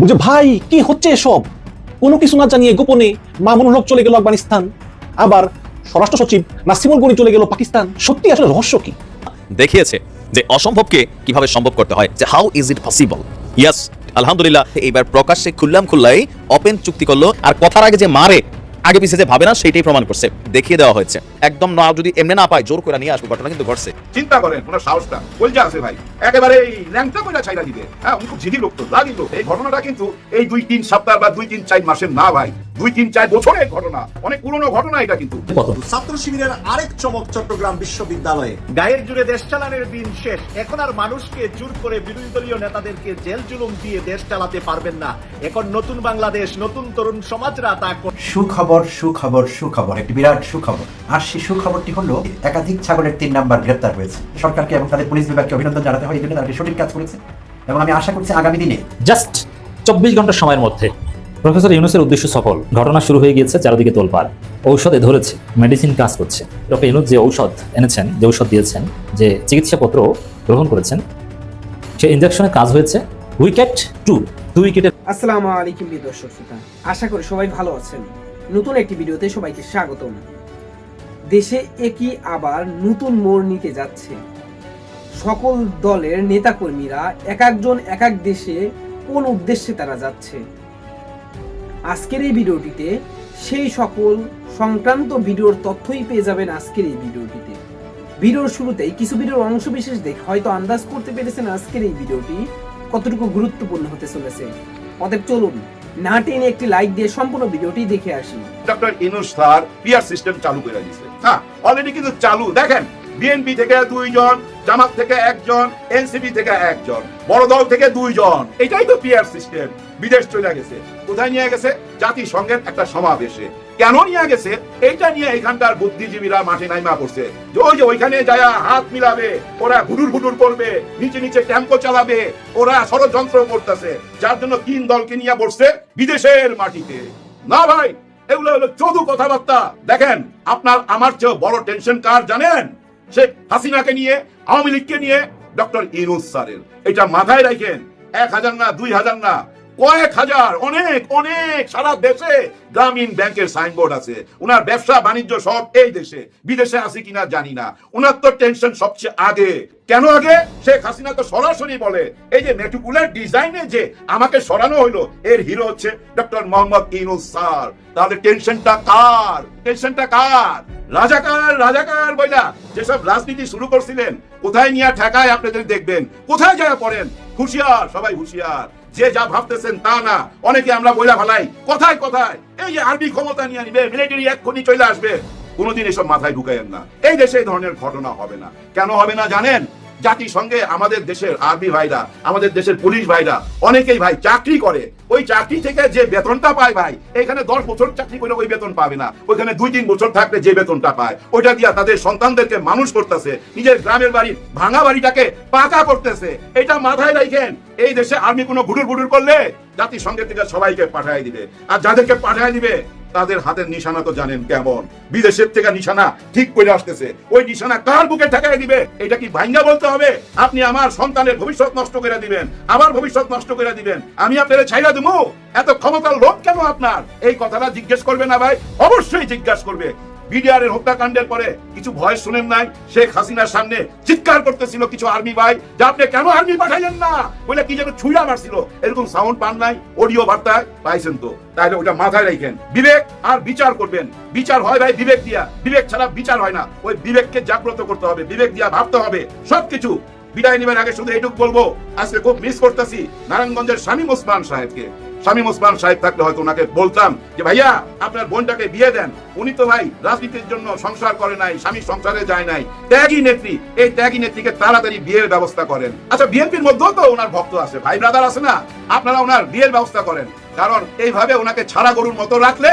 বুঝে, ভাই, কি হচ্ছে এসব? কোনো কিছু না জানিয়ে গোপনে মামুনুল হক চলে গেল আফগানিস্তান। আবার স্বরাষ্ট্র সচিব নাসিমুল গনি চলে গেল পাকিস্তান। সত্যি আসলে রহস্য কি? দেখিয়েছে যে অসম্ভবকে কীভাবে সম্ভব করতে হয়, যে how is it possible yes আলহামদুলিল্লাহ, এইবার প্রকাশ্যে খুললাম খুল্লাই ওপেন চুক্তি করল, আর কথার আগে যে মারে আগে পিছিয়ে যে ভাবে না সেটাই প্রমাণ করছে। দেখিয়ে দেওয়া হয়েছে। একদম না যদি এমনি না পায় জোর করে নিয়ে আসবে ঘটনা কিন্তু ঘটছে। চিন্তা করেন ওনার সাহসটা। কলজা আছে ভাই। একেবারে এই ল্যাংটা কইরা ছাইরা দিবে। হ্যাঁ উনি খুব জিদি লোক তো রাগি লোক। এই ঘটনাটা কিন্তু এই দুই তিন সপ্তাহ বা দুই তিন চার মাসের না ভাই। দুই তিন চার বছরের ঘটনা। অনেক পুরনো ঘটনা এটা কিন্তু। ছাত্র শিবিরের আরেক চমক চট্টগ্রাম বিশ্ববিদ্যালয়ে। গায়ের জুড়ে দেশ চালানোর দিন শেষ। এখন আর মানুষকে জোর করে বিরোধী দলীয় নেতাদেরকে জেল জুলুম দিয়ে দেশ চালাতে পারবেন না। এখন নতুন বাংলাদেশ নতুন তরুণ সমাজরা তা। সুখবর সুখবর সুখবর, একটি বিরাট সুখবর। আর সেই সুখবরটি হলো, একাধিক ছাগলের তিন নাম্বার গ্রেপ্তার হয়েছে। সরকারকে এবং তাদের পুলিশ বিভাগকে অভিনন্দন জানাতে হয়, এই জন্য তারা সঠিক কাজ করেছে। এবং আমি আশা করছি আগামী দিনে জাস্ট চব্বিশ ঘণ্টা সময়ের মধ্যে প্রফেসর ইউনুসের উদ্দেশ্য সফল। ঘটনা শুরু হয়ে গিয়েছে, চারিদিকে তোলপাড়। ঔষধে ধরেছে, মেডিসিন কাজ করছে। ডক্টর ইউনুস যে ঔষধ এনেছেন, যে ঔষধ দিয়েছেন, যে চিকিৎসাপত্র গ্রহণ করেছেন সেই ইঞ্জেকশনে কাজ হয়েছে। উইকেট টু দুই উইকেটের আসসালামু আলাইকুম প্রিয় দর্শক শ্রোতা। আশা করি সবাই ভালো আছেন। নতুন একটি ভিডিওতে সবাইকে স্বাগতম। দেশে একই আবার নতুন মোড় নিতে যাচ্ছে। সকল দলের নেতাকর্মীরা এক একজন এক এক দেশে কোন উদ্দেশ্যে তারা যাচ্ছে। আজকের এই ভিডিওটিতে সেই সকল সংক্রান্ত ভিডিওর তথ্যই পেয়ে যাবেন আজকের এই ভিডিওটিতে। ভিডিওর শুরুতেই কিছু ভিডিওর অংশ বিশেষ দেখে হয়তো আন্দাজ করতে পেরেছেন আজকের এই ভিডিওটি। কতটুকু গুরুত্বপূর্ণ হতে চলেছে? অতএব চলুন, না টেনে একটি লাইক দিয়ে সম্পূর্ণ ভিডিওটি দেখে আসি। Doctor Yunus sir PR system চালু করে দিয়েছে। হ্যাঁ অলরেডি কিন্তু চালু, দেখেন। বিএনপি থেকে দুইজন, জামাত থেকে একজন, এনসিপি থেকে একজন, বড় দল থেকে দুইজন। এটাই তো পিআর সিস্টেম বিদেশ চলে গেছে। কোথায় নিয়ে গেছে? জাতিসংঘের একটা সমাবেশে। কেন নিয়ে গেছে? এইটা নিয়ে এখানকার বুদ্ধিজীবীরা মাঠে নাইমা করছে। যে ওই যে ওইখানে যায়া হাত মিলাবে, ওরা হুডুর হুডুর করবে, নিচে নিচে টেম্পো চালাবে, ওরা ষড়যন্ত্র করতেছে। যার জন্য তিন দলকে নিয়ে বসছে বিদেশের মাটিতে। না ভাই, এগুলো হলো চোদু কথাবার্তা। দেখেন, আপনার, আমার চেয়ে বড় টেনশন কার জানেন? শেখ হাসিনাকে নিয়ে, আওয়ামী লীগকে নিয়ে ডক্টর ইনুস স্যারের। এটা মাথায় রাখেন, এক হাজার না, দুই হাজার না। কয়েক হাজার, অনেক অনেক সারা দেশে গ্রামীণ ব্যাংকের সাইনবোর্ড আছে। উনার ব্যবসা, বাণিজ্য সব এই দেশে। বিদেশে আছে কিনা জানি না। উনার তো টেনশন সবচেয়ে আগে। কেন আগে? শেখ হাসিনা তো সরাসরি বলে, এই যে মেটুকুলার ডিজাইনে যে আমাকে সরানো হইল, এর হিরো হচ্ছে ডক্টর মোহাম্মদ ইনুস স্যার। তাহলে টেনশনটা কার? টেনশনটা কার? রাজাকার রাজাকার বইলা, যেসব রাজনীতি শুরু করছিলেন, কোথায় নিয়ে ঠেকায় আপনাদের দেখবেন? কোথায় যায় পড়েন? হুঁশিয়ার, সবাই হুঁশিয়ার। যে যা ভাবতেছেন তা না। অনেকে আমরা বইলা ভালাই কোথায় কোথায়। এই যে আর্মি ক্ষমতা নিয়ে নিবে মিলিটারি এক্ষুনি চলে আসবে, কোনোদিন এসব মাথায় ঢুকাইয়েন না। এই দেশে এই ধরনের ঘটনা হবে না। কেন হবে না জানেন? জাতিসংঘে আমাদের দেশের আর্মি ভাইরা, আমাদের দেশের পুলিশ ভাইরা, অনেকেই ভাই চাকরি করে ওই চাকরি থেকে যে বেতনটা পায় ভাই, এখানে দশ বছর চাকরি করে ওই বেতন পাবে না। ওইখানে দুই তিন বছর থাকলে যে বেতনটা পায়, ওইটা দিয়ে তাদের সন্তানদেরকে মানুষ করতেছে, নিজের গ্রামের বাড়ি, ভাঙা বাড়িটাকে পাকা করতেছে। এটা মাথায় রাখেন, এই দেশে আর্মি কোনো গুডুর গুডুর করলে জাতিসংঘের থেকে সবাইকে পাঠায় দিবে। আর যাদেরকে পাঠায় দিবে, তাদের হাতের নিশানা তো জানেন কেমন। বিদেশের থেকে নিশানা ঠিক করে আসতেছে। ওই নিশানা কার বুকে ঠেকাই দিবে, এটা কি ভাঙ্গা বলতে হবে? আপনি আমার সন্তানের ভবিষ্যৎ নষ্ট করে দিবেন, আমার ভবিষ্যৎ নষ্ট করে দিবেন, আমি আপনার ছাইরা দেবো এত ক্ষমতার লোক কেন আপনার? এই কথাটা জিজ্ঞেস করবে না ভাই? অবশ্যই জিজ্ঞাসা করবে। বিডিআর এর হত্যাকাণ্ডের পরে কিছু ভয় শুনেন নাই। শেখ হাসিনার সামনে চিৎকার করতেছিল কিছু আর্মি ভাই, যে আপনি কেন আর্মি পাঠাইলেন না? বলে কি যেন ছুঁড়া মারছিল। এরকম সাউন্ড পান নাই অডিও বার্তায় পাইছেন তো। তাহলে ওটা মাথায় রাখেন। বিবেক আর বিচার করবেন। বিচার হয় ভাই বিবেক দিয়া। বিবেক ছাড়া বিচার হয় না। ওই বিবেককে জাগ্রত করতে হবে, বিবেক দিয়া ভাবতে হবে। সবকিছু। বিদায় নেবার আগে শুধু এইটুকু বলব, আজকে খুব মিস করতেছি নারায়ণগঞ্জের শামীম ওসমান সাহেবকে। শামীম ওসমান সাহেব থাকলে হয়তো ওনাকে বলতাম যে, ভাইয়া, আপনার বোনটাকে বিয়ে দেন। উনি তো ভাই রাজনীতির জন্য সংসার করে নাই, স্বামী সংসারে যায় নাই। ত্যাগী নেত্রী। এই ত্যাগী নেত্রীকে তাড়াতাড়ি বিয়ের ব্যবস্থা করেন। আচ্ছা বিএনপির মধ্যেও তো ওনার ভক্ত আছে। ভাই ব্রাদার আছে না? আপনারা ওনার বিয়ের ব্যবস্থা করেন। কারণ এইভাবে ওনাকে ছাড়া গরুর মতো রাখলে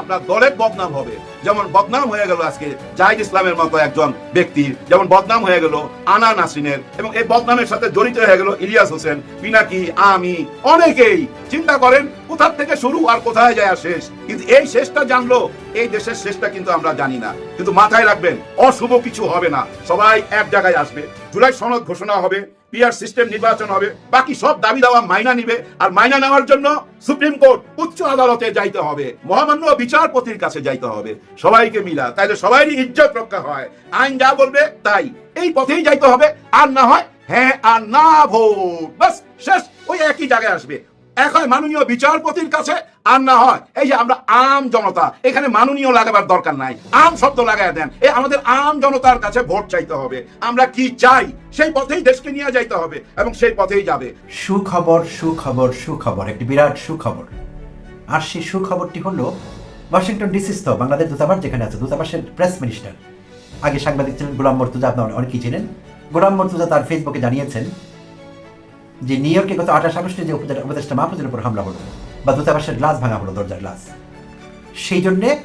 আপনার দলের বদনাম হবে। যেমন বদনাম হয়ে গেল আজকে জাহিদ ইসলামের মতো একজন ব্যক্তির যেমন বদনাম হয়ে গেল আনা নাসরিনের, এবং এই বদনামের সাথে জড়িত হয়ে গেল ইলিয়াস হোসেন, পিনাকি, আমি, অনেকেই। চিন্তা করেন, কোথার থেকে শুরু আর কোথায় যায় আর শেষ? কিন্তু এই শেষটা জানলো, এই দেশের শেষটা কিন্তু আমরা জানি না। কিন্তু মাথায় রাখবেন, অশুভ কিছু হবে না। সবাই এক জায়গায় আসবে। জুলাই সনদ ঘোষণা হবে পিআর সিস্টেম নির্বাচন হবে। বাকি সব দাবি দাওয়া মাইনা নিবে আর মাইনা নেওয়ার জন্য সুপ্রিম কোর্ট উচ্চ আদালতে যাইতে হবে। মহামান্য বিচারপতির কাছে যাইতে হবে। সবাইকে মিলা, তাইলে সবাইরই ইজ্জত রক্ষা হয়। আইন যা বলবে তাই। এই পথেই যাইতে হবে। আর না হয় হ্যাঁ আর না ভোট। বাস, শেষ। ওই একই জায়গায় আসবে। এক হয় মাননীয় বিচারপতির কাছে, আর না হয় এই যে আমরা আম জনতা, এখানে মাননীয় লাগাবার দরকার নাই। আম শব্দ লাগাই দেন। এই আমাদের আম জনতার কাছে ভোট চাইতে হবে। আমরা কি চাই? সেই পথেই দেশকে নিয়ে যাইতে হবে এবং সেই পথেই যাবে। সুখবর সুখবর সুখবর, একটি বিরাট সুখবর। আর সেই সুখবরটি হলো ওয়াশিংটন ডিসিস্থ বাংলাদেশ দূতাবাস যেখানে আছে, দূতাবাসের প্রেস মিনিস্টার। আগে সাংবাদিক ছিলেন গোলাম মর্তুজা, আপনার অনেকেই ছিলেন গোলাম মর্তুজা তার ফেসবুকে জানিয়েছেন যে নিউ ইয়র্কে গত আঠাশ আগস্টে যে উপদে- উপদেষ্টা মাহফুজের উপর হামলা হলো, বা দূতাবাসের গ্লাস ভাঙা হলো, দরজার গ্লাস। সেই জন্যে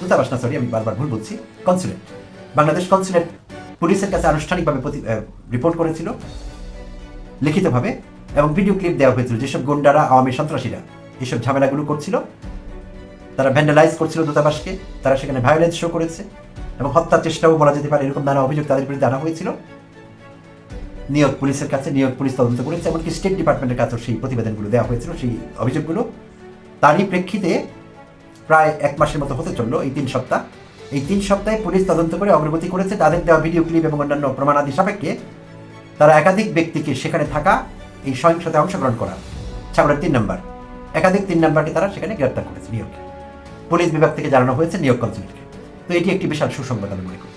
দূতাবাস না সরি আমি বারবার ভুল বলছি কনসুলেট বাংলাদেশ কনসুলেট পুলিশের কাছে আনুষ্ঠানিকভাবে রিপোর্ট করেছিল, লিখিতভাবে, এবং ভিডিও ক্লিপ দেওয়া হয়েছিল। যেসব গুন্ডারা, আওয়ামী সন্ত্রাসীরা এইসব ঝামেলাগুলো করছিল, তারা ভ্যান্ডালাইজ করছিল দূতাবাসকে, তারা সেখানে ভায়োলেন্স শো করেছে, এবং হত্যার চেষ্টাও বলা যেতে পারে, এরকম নানা অভিযোগ তাদের বিরুদ্ধে আনা হয়েছিল। ইয়র্ক পুলিশের কাছে ইয়র্ক পুলিশ তদন্ত করেছে, এমনকি স্টেট ডিপার্টমেন্টের কাছেও সেই প্রতিবেদনগুলো দেওয়া হয়েছিল, সেই অভিযোগগুলো। তারই প্রেক্ষিতে প্রায় এক মাসের মতো হতে চলল এই তিন সপ্তাহ। এই তিন সপ্তাহে পুলিশ তদন্ত করে অগ্রগতি করেছে। তাদের দেওয়া ভিডিও ক্লিপ এবং অন্যান্য প্রমাণাদি সাপেক্ষে তারা একাধিক ব্যক্তিকে সেখানে থাকা, এই সহিংসতায় অংশগ্রহণ করা, ছাগলের তিন নম্বর। একাধিক তিন নম্বরকে তারা সেখানে গ্রেপ্তার করেছে ইয়র্কে পুলিশ বিভাগ থেকে জানানো হয়েছে নিয়োগ কনসুলেটকে তো এটি একটি বিশাল সুসংবাদ আমি মনে করি।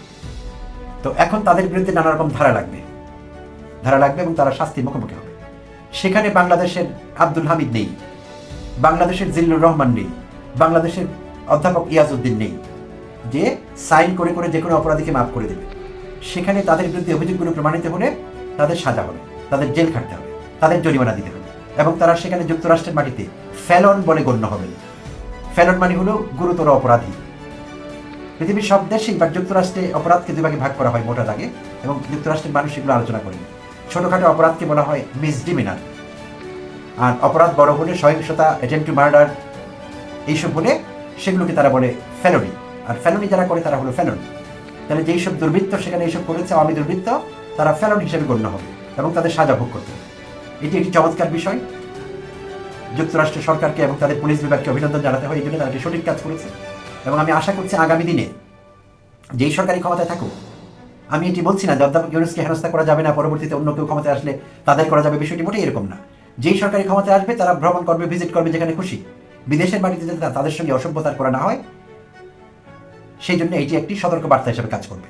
তো এখন তাদের বিরুদ্ধে নানা রকম ধারা লাগবে। ধারা লাগবে এবং তারা শাস্তির মুখোমুখি হবে। সেখানে বাংলাদেশের আব্দুল হামিদ নেই, বাংলাদেশের জিল্লুর রহমান নেই, বাংলাদেশের অধ্যাপক ইয়াজউদ্দিন নেই, যে সাইন করে করে যে কোনো অপরাধীকে মাফ করে দেবে। সেখানে তাদের বিরুদ্ধে অভিযোগগুলো প্রমাণিত হলে তাদের সাজা হবে, তাদের জেল খাটতে হবে, তাদের জরিমানা দিতে হবে এবং তারা সেখানে যুক্তরাষ্ট্রের মাটিতে ফেলন বলে গণ্য হবে। ফেলন মানে হলো গুরুতর অপরাধী। পৃথিবীর সব দেশেই বা যুক্তরাষ্ট্রে অপরাধকে দুভাগে ভাগ করা হয় মোটা দাগে এবং যুক্তরাষ্ট্রের মানুষ এগুলো আলোচনা করেন। ছোটখাটো অপরাধকে বলা হয় মিসডিমিনার আর অপরাধ বড় হলে সহিংসতা অ্যাটেম্প টু মার্ডার এইসব হলে সেগুলোকে তারা বলে ফেলনি আর ফেলনি যারা করে, তারা হলো ফেলন তাহলে যেই সব দুর্বৃত্ত সেখানে এইসব করেছে আওয়ামী দুর্বৃত্ত, তারা ফেলন হিসেবে গণ্য হবে এবং তাদের সাজা ভোগ করতে এটি একটি চমৎকার বিষয়। যুক্তরাষ্ট্র সরকারকে এবং তাদের পুলিশ বিভাগকে অভিনন্দন জানাতে হয়, এই জন্য তারা সঠিক কাজ করেছে। এবং আমি আশা করছি আগামী দিনে যেই সরকারি ক্ষমতায় থাকুক আমি এটি বলছি না যে ইউনুসকে হেনস্থা করা যাবে না, পরবর্তীতে অন্য কেউ ক্ষমতায় আসলে তাদের করা যাবে, বিষয়টি মোটেই এরকম না। যেই সরকারি ক্ষমতায় আসবে, তারা ভ্রমণ করবে ভিজিট করবে যেখানে খুশি। বিদেশের বাড়িতে যাতে তাদের সঙ্গে অসভ্যতার করা না হয়, সেই জন্য এটি একটি সতর্ক বার্তা হিসেবে কাজ করবে।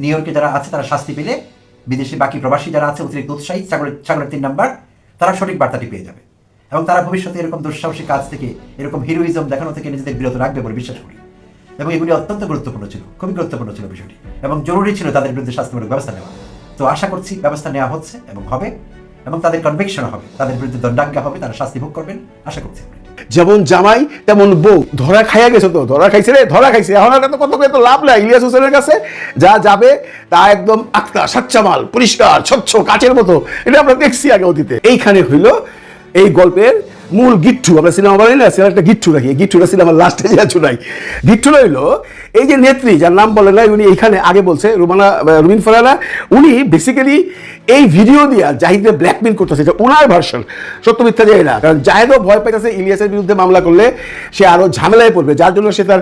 নিউ ইয়র্কে যারা আছে, তারা শাস্তি পেলে, বিদেশি বাকি প্রবাসী যারা আছে, অতিরিক্ত উৎসাহী, ছাগলের ছাগলের তিন নাম্বার, তারা সঠিক বার্তাটি পেয়ে যাবে। এবং তারা ভবিষ্যতে এরকম দুঃসাহসী কাজ থেকে, এরকম হিরোইজম দেখানো থেকে নিজেদের বিরত রাখবে বলে বিশ্বাস করি। এবং এগুলি অত্যন্ত গুরুত্বপূর্ণ ছিল, খুবই গুরুত্বপূর্ণ ছিল বিষয়টি এবং জরুরি ছিল তাদের বিরুদ্ধে শাস্তিমূলক ব্যবস্থা নেওয়া। তো আশা করছি ব্যবস্থা নেওয়া হচ্ছে এবং হবে এবং তাদের কনভিকশন হবে, তাদের বিরুদ্ধে দণ্ডাজ্ঞা হবে, তারা শাস্তি ভোগ করবেন, আশা করছি। যেমন জামাই, তেমন বউ, ধরা খাইয়া গেছে তো, ধরা খাইছে রে, ধরা খাইছে। এখন আর কত করে তো লাভ নাই, ইলিয়াস হোসেনের কাছে যা যাবে তা একদম আক্তা সাচ্চা মাল পরিষ্কার, স্বচ্ছ, কাচের মতো। এটা আমরা দেখছি আগে অতীতে। এইখানে হইল এই গল্পের মূল গিট্টু, আমরা সিনেমা বানাই না সিনেমা একটা গিট্টু রাখি। গিট্টু গিট্টুটা সিনেমার লাস্টে যা চুনাই গিট্টু রইল এই যে নেত্রী, যার নাম বলে নাই, উনি এখানে আগে বলছে, রুমানা রুমিন ফরানা, উনি বেসিক্যালি এই ভিডিও দিয়া জাহিদকে ব্ল্যাকমেল করতেছে, এটা ওনার ভার্সন সত্য মিথ্যা যায় না। কারণ জাহেদও ভয় পাইতেছে, ইলিয়াসের বিরুদ্ধে মামলা করলে সে আরও ঝামেলায় পড়বে। যার জন্য সে তার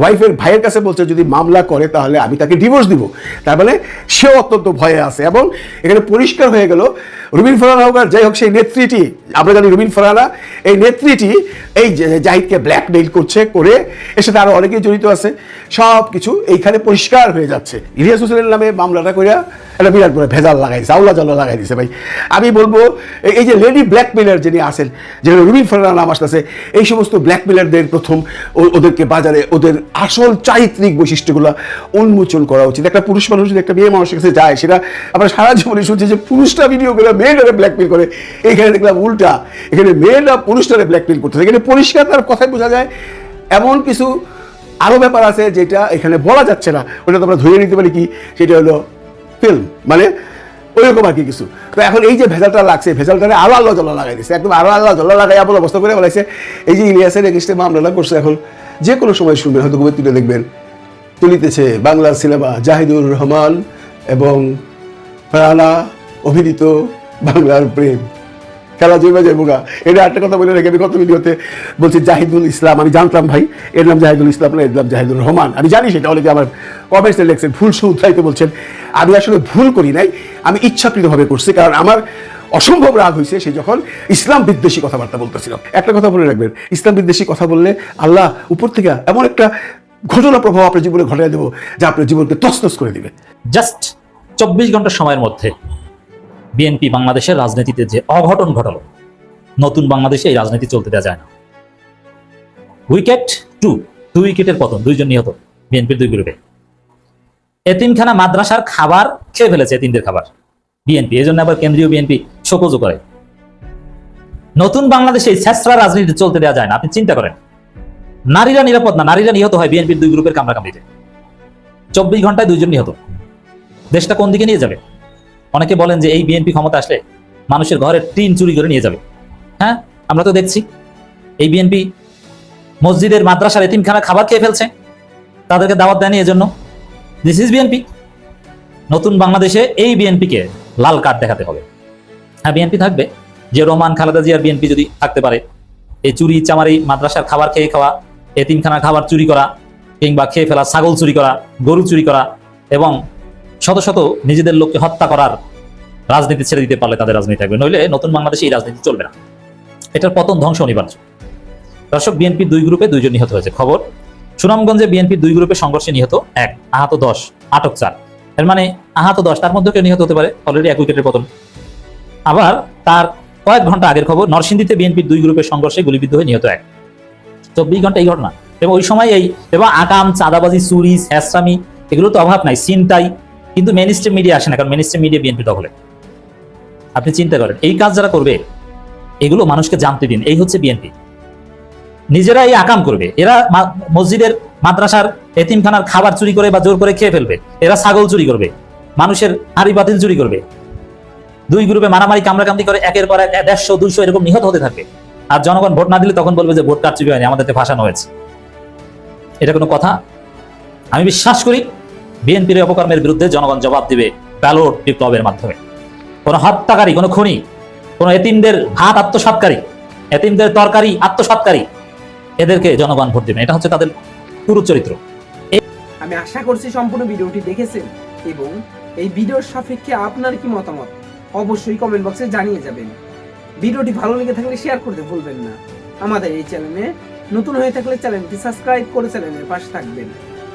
ওয়াইফের ভাইয়ের কাছে বলছে, যদি মামলা করে, তাহলে আমি তাকে ডিভোর্স দিব। তার মানে সেও অত্যন্ত ভয়ে আছে। এবং এখানে পরিষ্কার হয়ে গেল, রুবিন ফরানা হোক যাই হোক, সেই নেত্রীটি, আমরা জানি রুবিন ফরানা, এই নেত্রীটি এই জাহিদকে ব্ল্যাকমেইল করছে, করে এর সাথে আরও অনেকেই জড়িত আছে। সব কিছু এইখানে পরিষ্কার হয়ে যাচ্ছে। ইলিয়াস হোসেনের নামে মামলাটা করে একটা বিরাট বড় ভেজাল লাগাইছে আউলা জাউলা লাগাই দিছে ভাই। আমি বলব এই- যে লেডি ব্ল্যাকমেলার যিনি আছেন, যেখানে রুবিন ফেরার নাম আসতেছে, এই সমস্ত ব্ল্যাকমেলারদের প্রথম ওদেরকে বাজারে ওদের আসল চারিত্রিক বৈশিষ্ট্যগুলো উন্মোচন করা উচিত। একটা পুরুষ মানুষ যদি একটা মেয়ে মানুষের কাছে যায়, সেটা আমরা সারা জীবনে শুনছি যে পুরুষটা ভিডিও করে মেয়েটারে ব্ল্যাকমেল করে। এইখানে দেখলাম উল্টা, এখানে মেয়েরা পুরুষটারে ব্ল্যাকমেল করতেছে। এখানে পরিষ্কার তার কথায় বোঝা যায়। এমন কিছু আরও ব্যাপার আছে যেটা এখানে বলা যাচ্ছে না। ওটা তো আমরা ধরে নিতে পারি কি? সেটা হলো ফিল্ম মানে ওইরকম আর কি কিছু। তো এখন এই যে ভেজালটা লাগছে ভেজালটা আরও আল্লাহ জল্লা লাগাই দিচ্ছে একদম আরও আল্লাহ জল্লা লাগাই আবার অবস্থা করে বলাইছে এই যে ইলিয়াসের এগেস্টে মামলাটা করছে এখন, যে কোনো সময় শুনবেন, হয়তো ঘুমে তুলে দেখবেন। তুলিতেছে বাংলার সিনেমা জাহিদুর রহমান এবং প্রাণা অভিনীত বাংলার প্রেম। খেলা জমে যাব গা এটা একটা কথা বলে রেখে আমি কত ভিডিওতে বলছি, জাহিদুল ইসলাম, আমি জানতাম ভাই, এর নাম জাহিদুল ইসলাম না, এর নাম জাহিদুল রহমান। আমি জানি সেটা, অনেকে আমার কমেন্টসে লেখছেন ভুল সুউৎসাহিত বলছেন। আমি আসলে ভুল করি নাই, আমি ইচ্ছাকৃতভাবে করছি, কারণ আমার অসম্ভব রাগ হয়েছে সে যখন ইসলাম বিদ্বেষী কথাবার্তা বলতেছিল। একটা কথা বলে রাখবেন, ইসলাম বিদ্বেষী কথা বললে আল্লাহ উপর থেকে এমন একটা ঘটনা প্রভাব আপনার জীবনে ঘটাই দেবো, যা আপনার জীবনকে তসতস করে দিবে। জাস্ট চব্বিশ ঘণ্টা সময়ের মধ্যে বিএনপি বাংলাদেশের রাজনীতিতে যে অঘটন ঘটালো, নতুন বাংলাদেশে এই রাজনীতি চলতে দেওয়া যায় না। উইকেট টু দুই উইকেটের পতন, দুইজন নিহত বিএনপির দুই গ্রুপে। এতিমখানা মাদ্রাসার খাবার খেয়ে ফেলেছে এতিমদের খাবার। বিএনপি এই জন্য আবার কেন্দ্রীয় বিএনপি শোকজও করে। নতুন বাংলাদেশে এই রাজনীতি চলতে দেওয়া যায় না, আপনি চিন্তা করেন। নারীরা নিরাপদ না, নারীরা নিহত হয় বিএনপির দুই গ্রুপের কামড়াকামড়িতে। চব্বিশ ঘন্টায় দুইজন নিহত। দেশটা কোন দিকে নিয়ে যাবে? অনেকে বলেন যে এই বিএনপি ক্ষমতা আসলে মানুষের ঘরের টিন চুরি করে নিয়ে যাবে। হ্যাঁ আমরা তো দেখছি। এই বিএনপি মসজিদের, মাদ্রাসার এতিমখানা খাবার খেয়ে ফেলছে। তাদেরকে দাওয়াত দেয়নি এজন্য দিস ইজ বিএনপি নতুন বাংলাদেশে এই বিএনপিকে লাল কার্ড দেখাতে হবে। হ্যাঁ বিএনপি থাকবে। যে রোমান খালেদা জিয়ার বিএনপি যদি থাকতে পারে, এই চুরি, চামারি, মাদ্রাসার খাবার খেয়ে খাওয়া, এতিমখানার খাবার চুরি করা, কিংবা খেয়ে ফেলা ছাগল চুরি করা, গরু চুরি করা, এবং শত শত নিজেদের লোককে হত্যা করার রাজনীতি ছেড়ে দিতে পারলে তাদের রাজনীতি থাকবে। নইলে নতুন বাংলাদেশে এই রাজনীতি চলবে না। এটার পতন ধ্বংস অনিবার্য দর্শক, বিএনপি দুই গ্রুপে দুইজন নিহত হয়েছে। খবর, সুনামগঞ্জে বিএনপি দুই গ্রুপে সংঘর্ষে নিহত এক, আহত দশ, আটক চার। এর মানে আহত দশ, তার মধ্যে কেউ নিহত হতে পারে। অলরেডি এক উইকেটের পতন। আবার তার কয়েক ঘণ্টা আগের খবর, নরসিংদীতে বিএনপির দুই গ্রুপের সংঘর্ষে গুলিবিদ্ধ হয়ে নিহত এক। চব্বিশ ঘণ্টা এই ঘটনা। এবং ওই সময় এই, এবং আকাম, চাঁদাবাজি, চুরি হ্যাসরামি এগুলো তো অভাব নাই। চিন্তাই কিন্তু মেন স্ট্রিম মিডিয়া আসে না, কারণ মেন স্ট্রিম মিডিয়া বিএনপি দখলে আপনি চিন্তা করেন, এই কাজ যারা করবে, এগুলো মানুষকে জানতে দিন, এই হচ্ছে বিএনপি নিজেরা এই আকাম করবে, এরা মসজিদের, মাদ্রাসার, এতিমখানার খাবার চুরি করে বা জোর করে খেয়ে ফেলবে, এরা ছাগল চুরি করবে, মানুষের হাড়ি বাতিল চুরি করবে। দুই গ্রুপে মারামারি, কামড়াকামড়ি করে, একের পর এক দেড়শো, দুইশো এরকম নিহত হতে থাকবে আর জনগণ ভোট না দিলে তখন বলবে যে ভোট কারচুপি হয়নি আমাদেরকে ফাঁসানো হয়েছে। এটা কোনো কথা? আমি বিশ্বাস করি বিএনপির অপকর্মের বিরুদ্ধে জনগণ জবাব দিবে ব্যালট বিপ্লবের মাধ্যমে। কোনো হত্যাকারী, কোনো খুনি, কোনো এতিমদের ভাত আত্মসাৎকারী, এতিমদের তরকারি আত্মসাৎকারী, এদেরকে জনগণ ভোট দেবে এটা হচ্ছে তাদের পুরো চরিত্র। আমি আশা করছি সম্পূর্ণ ভিডিওটি দেখেছেন এবং এই ভিডিওর সাপেক্ষে আপনার কি মতামত অবশ্যই কমেন্ট বক্সে জানিয়ে যাবেন। ভিডিওটি ভালো লেগে থাকলে শেয়ার করতে ভুলবেন না। আমাদের এই চ্যানেলে নতুন হয়ে থাকলে চ্যানেলটি সাবস্ক্রাইব করে চ্যানেলের পাশে থাকবেন।